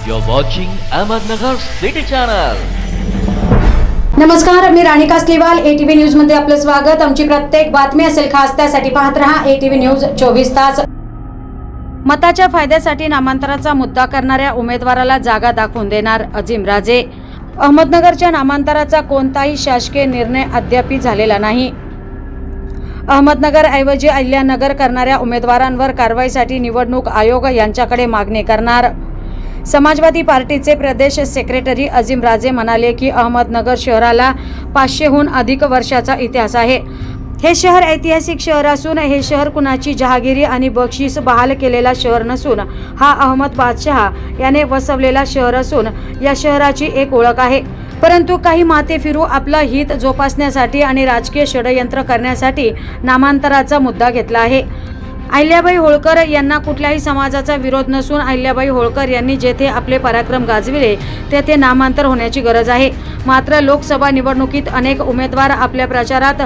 You're watching Ahmednagar City Channel. नमस्कार मी Rani Kasliwal ATV न्यूजमध्ये आपलं स्वागत. आमची प्रत्येक बातमी असेल खास त्यासाठी पाहत रहा एटीव्ही न्यूज चोवीस तास. मताच्या फायद्यासाठी नामांतराचा मुद्दा करणाऱ्या उमेदवाराला जागा दाखवून देणार अजिम राजे. अहमदनगरच्या नामांतराचा कोणताही शासकीय निर्णय अद्याप झालेला नाही. अहमदनगर ऐवजी अहिल्यानगर करणाऱ्या उमेदवारांवर कारवाईसाठी निवडणूक आयोग यांच्याकडे मागणी करणार. समाजवादी पार्टीचे प्रदेश सेक्रेटरी अजिम राजे म्हणाले की अहमदनगर शहराला पाचशेहून अधिक वर्षाचा इतिहास आहे. हे शहर ऐतिहासिक शहर असून हे शहर कुणाची जहागिरी आणि बक्षीस बहाल केलेला शहर नसून हा अहमद बादशहा याने वसवलेला शहर असून या शहराची एक ओळख आहे. परंतु काही माते फिरू आपलं हित जोपासण्यासाठी आणि राजकीय षडयंत्र करण्यासाठी नामांतराचा मुद्दा घेतला आहे. अहिल्याबाई होळकर यांना कुठल्याही समाजाचा विरोध नसून अहिल्याबाई होळकर यांनी जेथे आपले पराक्रम गाजविले तेथे नामांतर होण्याची गरज आहे. मात्र लोकसभा निवडणुकीत अनेक उमेदवार आपल्या प्रचारात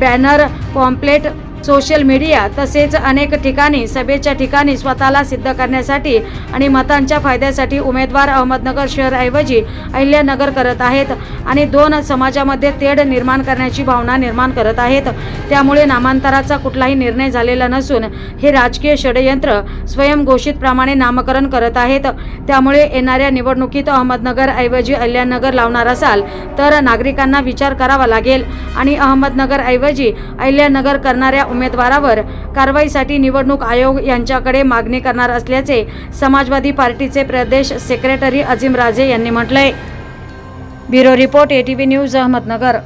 बॅनर पॉम्पलेट सोशल मीडिया तसेच अनेक ठिकाणी सभेच्या ठिकाणी स्वतःला सिद्ध करण्यासाठी आणि मतांच्या फायद्यासाठी उमेदवार अहमदनगर शहरऐवजी अहिल्यानगर करत आहेत आणि दोन समाजामध्ये तेढ निर्माण करण्याची भावना निर्माण करत आहेत. त्यामुळे नामांतराचा कुठलाही निर्णय झालेला नसून हे राजकीय षडयंत्र स्वयंघोषितप्रमाणे नामकरण करत आहेत. त्यामुळे येणाऱ्या निवडणुकीत अहमदनगर ऐवजी अहिल्यानगर लावणार असाल तर नागरिकांना विचार करावा लागेल आणि अहमदनगर ऐवजी अहिल्यानगर करणाऱ्या उमेदवारावर कारवाईसाठी निवडणूक आयोग यांच्याकडे मागणी करणार असल्याचे समाजवादी पार्टीचे प्रदेश सेक्रेटरी अजिम राजे यांनी म्हटलंय. Bureau report ATV news Ahmednagar.